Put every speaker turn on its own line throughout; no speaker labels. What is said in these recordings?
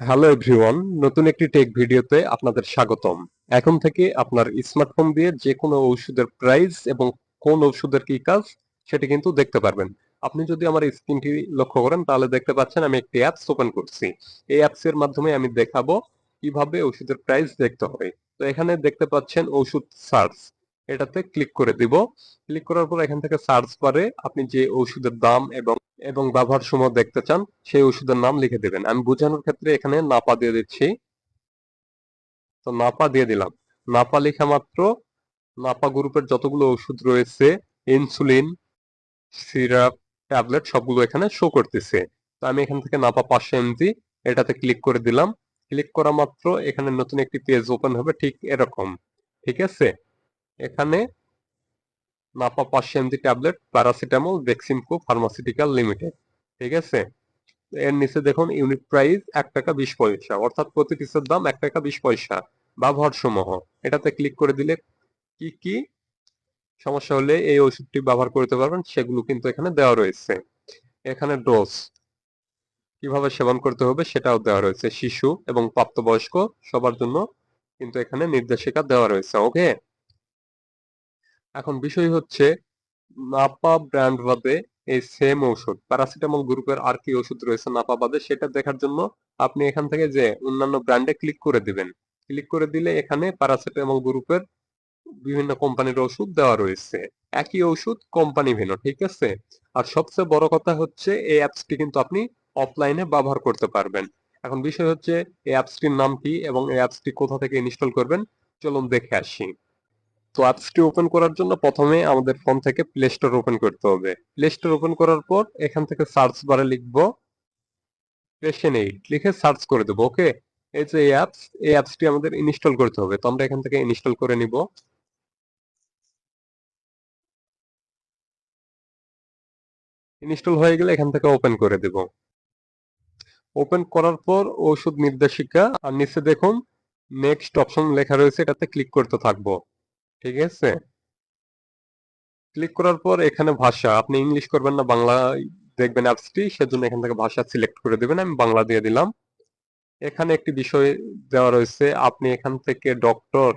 Hello everyone নতুন একটি take ভিডিওতে আপনাদের স্বাগতম। এখন থেকে আপনার স্মার্টফোন দিয়ে যে কোনো ওষুধের প্রাইস এবং কোন ওষুধের কি কাজ, সেটা কিন্তু দেখতে পারবেন। আপনি যদি আমার স্ক্রিনটি লক্ষ্য করেন, তাহলে দেখতে পাচ্ছেন আমি একটি অ্যাপস ওপেন করছি। এই অ্যাপস এর মাধ্যমে আমি দেখাবো কীভাবে ওষুধের প্রাইস দেখতে হবে। তো এখানে দেখতে পাচ্ছেন ওষুধ সার্চ এটাতে ক্লিক করে দিব। ক্লিক করার পর এখান থেকে সার্চ বারে আপনি যে ওষুধের দাম এবং এবং ব্যবহার সময় দেখতে চান, সেই ওষুধের নাম লিখে দেবেন। আমি বোঝানোর ক্ষেত্রে এখানে নাপা দিয়ে দিচ্ছি। তো নাপা দিয়ে দিলাম। নাপা লেখা মাত্র নাপা গ্রুপের যতগুলো ওষুধ রয়েছে ইনসুলিন সিরাপ ট্যাবলেট সবগুলো এখানে শো করতেছে। তো আমি এখান থেকে নাপা পাঁচশো এমজি এটাতে ক্লিক করে দিলাম। ক্লিক করা মাত্র এখানে নতুন একটি পেজ ওপেন হবে, ঠিক এরকম। ঠিক আছে? এখানে নাপা পাঁচশো এমজি ট্যাবলেট, প্যারাসিটামল, ভ্যাকসিনকো ফার্মাসিউটিক্যাল লিমিটেড, ঠিক আছে? এর নিচে দেখুন, ইউনিট প্রাইস এক টাকা বিশ পয়সা, অর্থাৎ প্রতি পিসের দাম এক টাকা বিশ পয়সা ব্যবহার সমূহ এটাতে ক্লিক করে দিলে কি কি সমস্যা হলে এই ওষুধটি ব্যবহার করতে পারবেন, সেগুলো কিন্তু এখানে দেওয়া রয়েছে। এখানে ডোজ কীভাবে সেবন করতে হবে সেটাও দেওয়া রয়েছে। শিশু এবং প্রাপ্তবয়স্ক সবার জন্য কিন্তু এখানে নির্দেশিকা দেওয়া রয়েছে, ওকে? এখন বিষয় হচ্ছে, নাপা ব্র্যান্ড বাদে এই সেম ওষুধ প্যারাসিটামল গ্রুপের আর কি ওষুধ রয়েছে নাপা বাদে সেটা দেখার জন্য আপনি এখান থেকে যে অন্যান্য ব্র্যান্ডে ক্লিক করে দিবেন। ক্লিক করে দিলে এখানে প্যারাসিটামল গ্রুপের বিভিন্ন কোম্পানির ওষুধ দেওয়া রয়েছে। একই ওষুধ কোম্পানি ভিন্ন, ঠিক আছে? আর সবচেয়ে বড় কথা হচ্ছে, এই অ্যাপসটি কিন্তু আপনি অফলাইনে ব্যবহার করতে পারবেন। এখন বিষয় হচ্ছে, এই অ্যাপসটির নাম কি এবং এই অ্যাপসটি কোথা থেকে ইনস্টল করবেন? চলুন দেখে আসি। তো অ্যাপসটি ওপেন করার জন্য প্রথমে আমাদের ফোন থেকে প্লে স্টোর ওপেন করতে হবে। প্লে স্টোর ওপেন করার পর এখান থেকে সার্চ বারে লিখব পেশেন এইট লিখে সার্চ করে দেবো ওকে এই যে এই অ্যাপস এই অ্যাপসটি আমাদের ইনস্টল করতে হবে। তো আমরা এখান থেকে ইনস্টল করে নিব। ইনস্টল হয়ে গেলে এখান থেকে ওপেন করে দেব। ওপেন করার পর ওষুধ নির্দেশিকা, আর নিচে দেখুন নেক্সট অপশন লেখা রয়েছে, এটাতে ক্লিক করতে থাকব। ঠিক আছে? ক্লিক করার পর এখানে ভাষা, আপনি ইংলিশ করবেন না, বাংলা দেখবেন অ্যাপসটি সেজন্য এখান থেকে ভাষা সিলেক্ট করে দেবেন, আমি বাংলা দিয়ে দিলাম। এখানে একটি বিষয় দেওয়া রয়েছে, আপনি এখান থেকে ডক্টর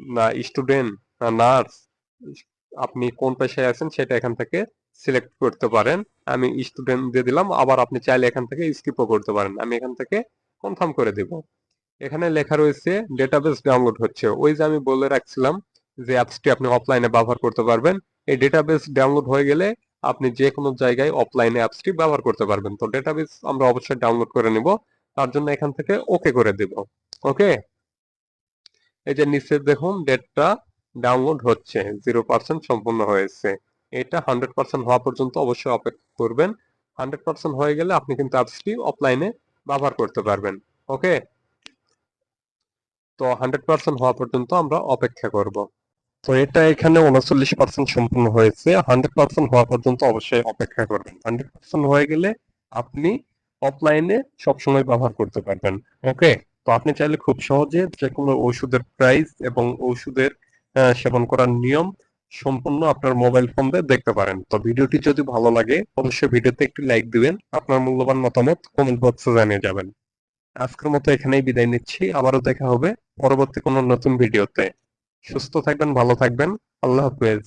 না স্টুডেন্ট না নার্স আপনি কোন পেশায় আছেন সেটা এখান থেকে সিলেক্ট করতে পারেন। আমি স্টুডেন্ট দিয়ে দিলাম, আবার আপনি চাইলে এখান থেকে স্কিপও করতে পারেন। আমি এখান থেকে কনফার্ম করে দেব। এখানে লেখা রয়েছে ডেটাবেস ডাউনলোড হচ্ছে। ওই যে আমি বলে রাখছিলাম যে অ্যাপসটি আপনি অফলাইনে ব্যবহার করতে পারবেন। এই ডেটাবেস ডাউনলোড হয়ে গেলে আপনি যে কোনো জায়গায় অফলাইনে অ্যাপসটি ব্যবহার করতে পারবেন। তো ডেটাবেস আমরা অবশ্যই ডাউনলোড করে নিব। তার জন্য এখান থেকে ওকে করে দেব। ওকে এই যে নিচে দেখুন ডেটটা ডাউনলোড হচ্ছে। জিরো পার্সেন্ট সম্পূর্ণ হয়েছে। এটা হান্ড্রেড পার্সেন্ট হওয়া পর্যন্ত অবশ্যই অপেক্ষা করবেন। হান্ড্রেড পার্সেন্ট হয়ে গেলে আপনি কিন্তু অ্যাপসটি অফলাইনে ব্যবহার করতে পারবেন। ওকে তো হান্ড্রেড পার্সেন্ট হওয়া পর্যন্ত আমরা অপেক্ষা করব। তো এটা এখানে উনচল্লিশ পার্সেন্ট সম্পূর্ণ হয়েছে। হান্ড্রেড পার্সেন্ট হওয়া পর্যন্ত অবশ্যই অপেক্ষা করবেন। হান্ড্রেড পার্সেন্ট হয়ে গেলে আপনি অফলাইনে সবসময় ব্যবহার করতে পারবেন। ওকে তো আপনি চাইলে খুব সহজে যে কোনো ওষুধের প্রাইস এবং ওষুধের সেবন করার নিয়ম সম্পূর্ণ আপনার মোবাইল ফোন দিয়ে দেখতে পারেন। তো ভিডিওটি যদি ভালো লাগে, অবশ্যই ভিডিওতে একটি লাইক দিবেন। আপনার মূল্যবান মতামত কমেন্ট বক্সে জানিয়ে যাবেন। আজকের মতো এখানেই বিদায় নিচ্ছি। আবারও দেখা হবে পরবর্তী কোনো নতুন ভিডিওতে। সুস্থ থাকবেন, ভালো থাকবেন। আল্লাহ হাফেজ।